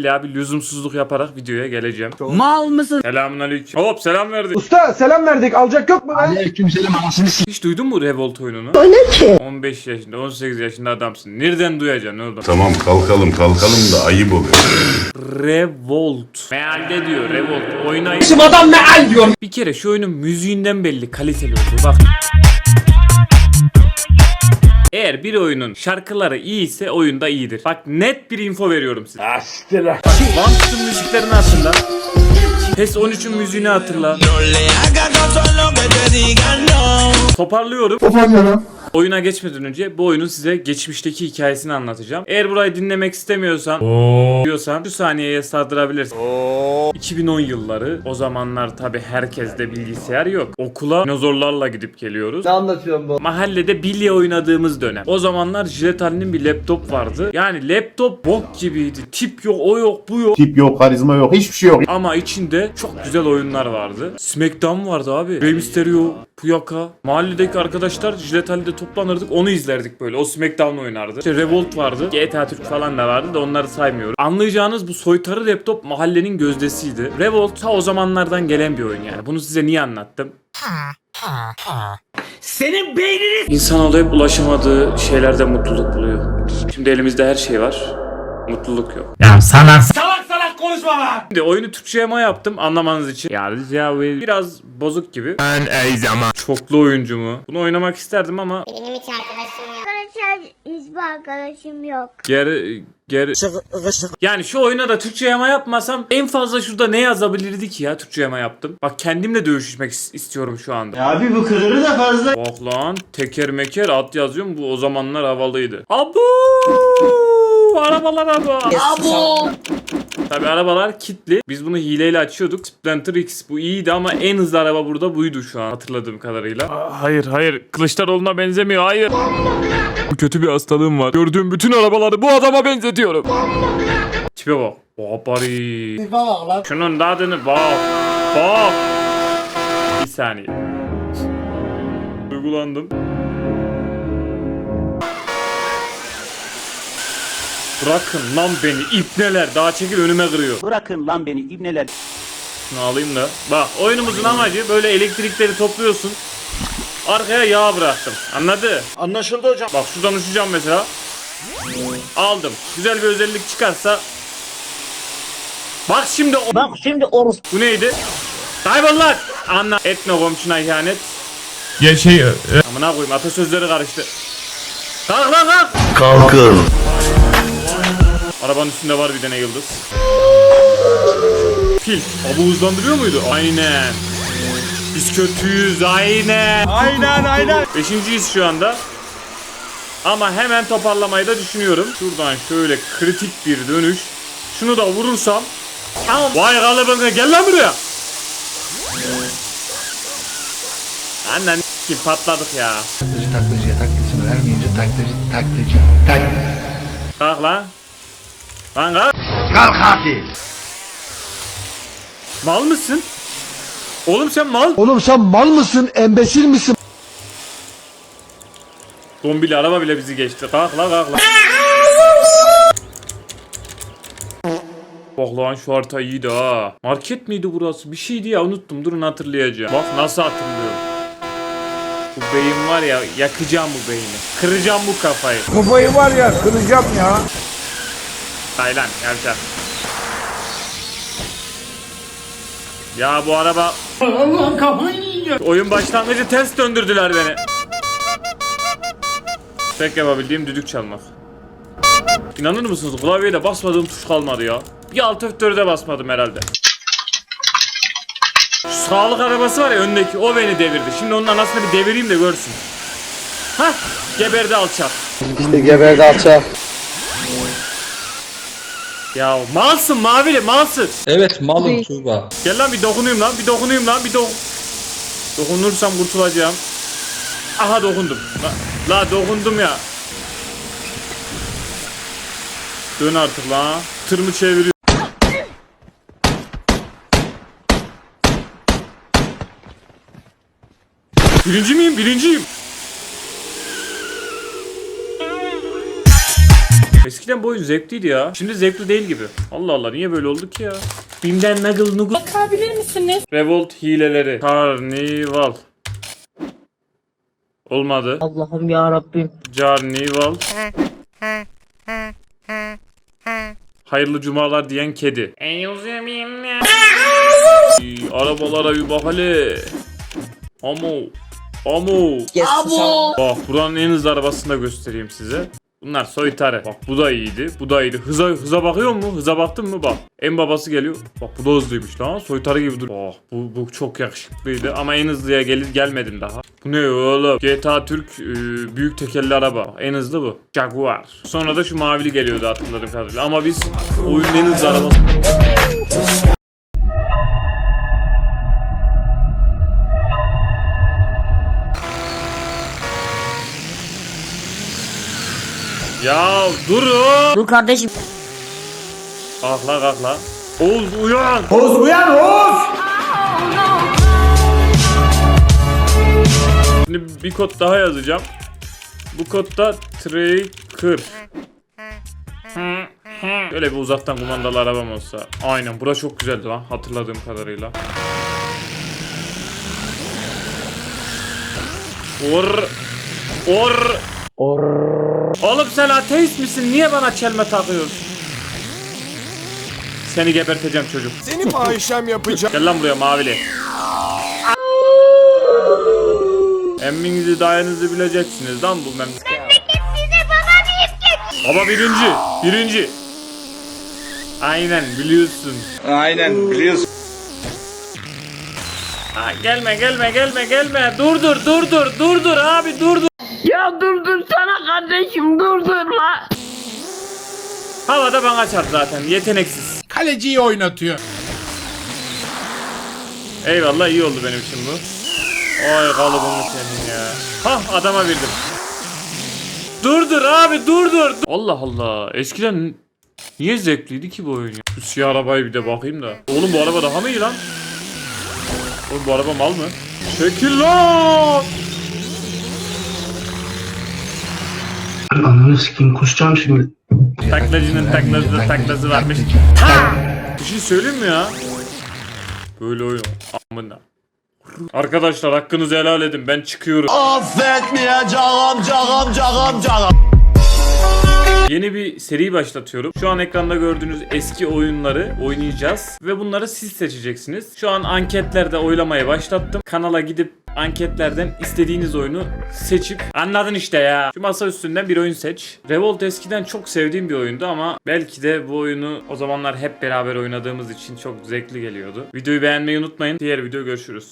illa bir lüzumsuzluk yaparak videoya geleceğim. Mal mısın? Selamun aleyküm. Hop selam verdik. Usta selam verdik alacak yok mu be? Aleykümselam anasını s***. Hiç duydun mu Revolt oyununu? O ne ki? 15 yaşında 18 yaşında adamsın. Nereden duyacaksın oğlum? Tamam kalkalım kalkalım da ayıp oluyor. Revolt. Mealde diyor Revolt. Oynayın. Bizim adam meal diyor. Bir kere şu oyunun müziğinden belli kaliteli oldu. Bak. Eğer bir oyunun şarkıları iyi ise oyunda iyidir. Bak net bir info veriyorum size. One müziklerini hatırla. PES 13'ün müziğini hatırla. Toparlıyorum. Toparlıyorum. Oyuna geçmeden önce bu oyunun size geçmişteki hikayesini anlatacağım. Eğer burayı dinlemek istemiyorsan diyorsan şu saniyeye sardırabilirsin. 2010 yılları o zamanlar tabi herkeste bilgisayar yok. Okula dinozorlarla gidip geliyoruz. Ne anlatıyorsun bu? Mahallede bilye oynadığımız dönem. O zamanlar Jilet Ali'nin bir laptop vardı. Yani laptop bok gibiydi. Tip yok, o yok, bu yok. Tip yok, karizma yok, hiçbir şey yok. Ama içinde çok güzel oyunlar vardı. Smackdown vardı abi. Rey Mysterio, Puyaka. Mahalledeki arkadaşlar Jilet Ali'de toplanırdık. Onu izlerdik böyle. O Smackdown oynardı. İşte Revolt vardı. GTA Türk falan da vardı da onları saymıyorum. Anlayacağınız bu soytarı laptop mahallenin gözdesiydi. Revolt ta o zamanlardan gelen bir oyun yani. Bunu size niye anlattım? Senin beynini İnsanoğlu hep ulaşamadığı şeylerde mutluluk buluyor. Şimdi elimizde her şey var. Mutluluk yok. Ya sana salak konuşma lan. Şimdi oyunu Türkçe yama yaptım anlamanız için. Ya ya biraz bozuk gibi. Ben ey zaman. Çoklu oyuncu mu? Bunu oynamak isterdim ama Benim hiç arkadaşım yok. Arkadaşlar hiçbir arkadaşım yok. geri geri yani şu oyuna da Türkçe yama yapmasam en fazla şurada ne yazabilirdi ki ya Türkçe yama yaptım. Bak kendimle dövüşmek is- istiyorum şu anda. Abi bu kıdırı da fazla. Bak lan teker meker at yazıyorum bu o zamanlar havalıydı. Abu! Arabalar abu. Abu! Tabi arabalar kitli. Biz bunu hileyle açıyorduk. Splinter X bu iyiydi ama en hızlı araba burada buydu şu an hatırladığım kadarıyla. hayır hayır Kılıçdaroğlu'na benzemiyor hayır. Kötü bir hastalığım var. Gördüğüm bütün arabaları bu adama benzetiyorum. Tipe bak. Babari. Şunun da adını bak. Bak. Bir saniye. Duygulandım. Bırakın lan beni ipneler daha çekil önüme kırıyor. Bırakın lan beni ibneler. Şunu alayım da. Bak oyunumuzun amacı böyle elektrikleri topluyorsun. Arkaya yağ bıraktım. Anladı? Anlaşıldı hocam. Bak şuradan uçacağım mesela. Aldım. Güzel bir özellik çıkarsa. Bak şimdi o... Bak şimdi orus Bu neydi? Kaybol lan! Anla. Etme komşuna ihanet. Ya şey e, Amına koyayım atasözleri karıştı. Kalk lan kalk! Kalkın. Arabanın üstünde var bir tane yıldız. Pil. Abu hızlandırıyor muydu? Aynen. Biz kötüyüz aynen. Aynen aynen. Beşinciyiz şu anda. Ama hemen toparlamayı da düşünüyorum. Şuradan şöyle kritik bir dönüş. Şunu da vurursam. Am- Vay kalıbını gel lan buraya. Annen ki patladık ya. Taklacı taklacıya taklacı vermeyince taklacı taklacı tak. Kalk lan. Lan kalk. Kalk katil. Mal mısın? Oğlum sen mal. Oğlum sen mal mısın? Embesil misin? Zombili araba bile bizi geçti. Kalk la kalk la. Bak lan şu harita iyiydi ha. Market miydi burası? Bir şeydi ya unuttum. Durun hatırlayacağım. Bak nasıl hatırlıyorum. Bu beyin var ya yakacağım bu beyni. Kıracağım bu kafayı. Kafayı var ya kıracağım ya. Taylan yavşak. Ya bu araba... Allah'ım kafayı Oyun başlangıcı ters döndürdüler beni. Tek yapabildiğim düdük çalmak. İnanır mısınız klavyede basmadığım tuş kalmadı ya. Bir alt F4'e de basmadım herhalde. Şu sağlık arabası var ya öndeki o beni devirdi. Şimdi onun anasını bir devireyim de görsün. Hah geberdi alçak. İşte geberdi alçak. Ya malsın mavili malsın. evet malım Tuğba. Gel lan bir dokunayım lan bir dokunayım lan bir dokun. Dokunursam kurtulacağım. Aha dokundum. La, la dokundum ya. Dön artık la. Tırmı çeviriyor. Birinci miyim? Birinciyim. Eskiden bu oyun zevkliydi ya. Şimdi zevkli değil gibi. Allah Allah niye böyle oldu ki ya? Bimden Nuggle Nuggle. Bakabilir misiniz? Revolt hileleri. Carnival. Olmadı. Allah'ım ya Rabbim. Carnival. Hayırlı cumalar diyen kedi. Arabalara bir bak hele. Amo. Amo. Bak buranın en hızlı arabasını da göstereyim size. Bunlar soytarı. Bak bu da iyiydi. Bu da iyiydi. Hıza hıza bakıyor mu? Hıza baktın mı? Bak. En babası geliyor. Bak bu da hızlıymış lan. Soytarı gibi dur. Bak bu, bu çok yakışıklıydı ama en hızlıya gelir gelmedim daha. Bu ne oğlum? GTA Türk e, büyük tekerli araba. En hızlı bu. Jaguar. Sonra da şu mavili geliyordu hatırladığım kadarıyla. Ama biz oyunun en hızlı arabası. Ya durun. Dur kardeşim. Kalk la kalk la. Oğuz uyan. Oğuz uyan Oğuz. Şimdi bir kod daha yazacağım. Bu kodda Tracker. Böyle bir uzaktan kumandalı arabam olsa. Aynen bura çok güzeldi lan hatırladığım kadarıyla. Or Or Or Oğlum sen ateist misin? Niye bana çelme takıyorsun? Seni geberteceğim çocuk. Seni fahişem yapacağım. Gel lan buraya mavili. Emminizi dayanızı bileceksiniz lan bu mem. Bize baba deyip geç. Baba birinci. Birinci. Aynen biliyorsun. Aynen biliyorsun. Ha, gelme gelme gelme gelme. Dur dur dur dur dur dur abi dur dur. Ya dur dur sana kardeşim dur dur la. Havada bana çarp zaten yeteneksiz. Kaleciyi oynatıyor. Eyvallah iyi oldu benim için bu. Oy kalıbını senin ya. Hah adama bildim. Dur dur abi dur dur. Allah Allah. Eskiden niye zevkliydi ki bu oyun ya? Şu siyah arabayı bir de bakayım da. Oğlum bu araba daha mı iyi lan? Oğlum bu araba mal mı? Çekil lan. Ananı sikeyim kusacağım şimdi. Taklacının taklası taklası varmış. Bir şey söyleyeyim mi ya? Böyle oyun. Amına. Arkadaşlar hakkınızı helal edin. Ben çıkıyorum. Affetmeyeceğim cagam cagam cagam. Yeni bir seri başlatıyorum. Şu an ekranda gördüğünüz eski oyunları oynayacağız ve bunları siz seçeceksiniz. Şu an anketlerde oylamayı başlattım. Kanala gidip anketlerden istediğiniz oyunu seçip anladın işte ya. Şu masa üstünden bir oyun seç. Revolt eskiden çok sevdiğim bir oyundu ama belki de bu oyunu o zamanlar hep beraber oynadığımız için çok zevkli geliyordu. Videoyu beğenmeyi unutmayın. Diğer video görüşürüz.